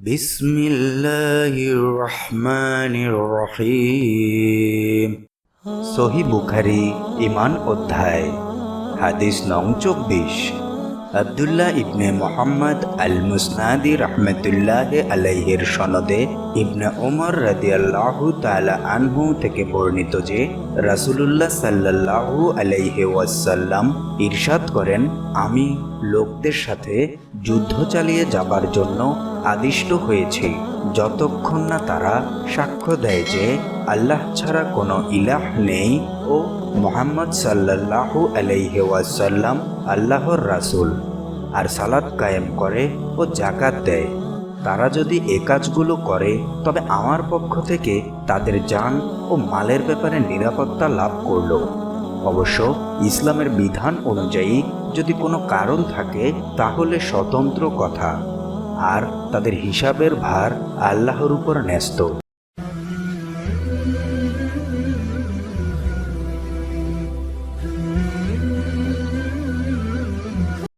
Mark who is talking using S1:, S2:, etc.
S1: بسم الله الرحمن الرحيم সহি বুখারি ইমান অধ্যায় হাদিস নং চব্বিশ আবদুল্লাহ ইবনে মোহাম্মদ আল মুসনাদি রহমতুল্লাহ আলাইহের সনদে ইবনে ওমর রাদিয়াল্লাহু তালা আনহু থেকে বর্ণিত যে রাসূলুল্লাহ সাল্লাল্লাহু আলাইহি ওয়াসাল্লাম ইরশাদ করেন, আমি লোকদের সাথে যুদ্ধ চালিয়ে যাবার জন্য আদিষ্ট হয়েছি। যতক্ষণ না তারা সাক্ষ্য দেয় যে আল্লাহ ছাড়া কোনো ইলাহ নেই ও মোহাম্মদ সাল্লাল্লাহু আলাইহি ওয়াসাল্লাম আল্লাহর রাসূল। আর সালাত কায়েম করে ও জাকাত দেয়। তারা যদি এ কাজগুলো করে, তবে আমার পক্ষ থেকে তাদের যান ও মালের ব্যাপারে নিরাপত্তা লাভ করল। অবশ্য ইসলামের বিধান অনুযায়ী যদি কোনো কারণ থাকে, তাহলে স্বতন্ত্র কথা। আর তাদের হিসাবের ভার আল্লাহর উপর ন্যস্ত।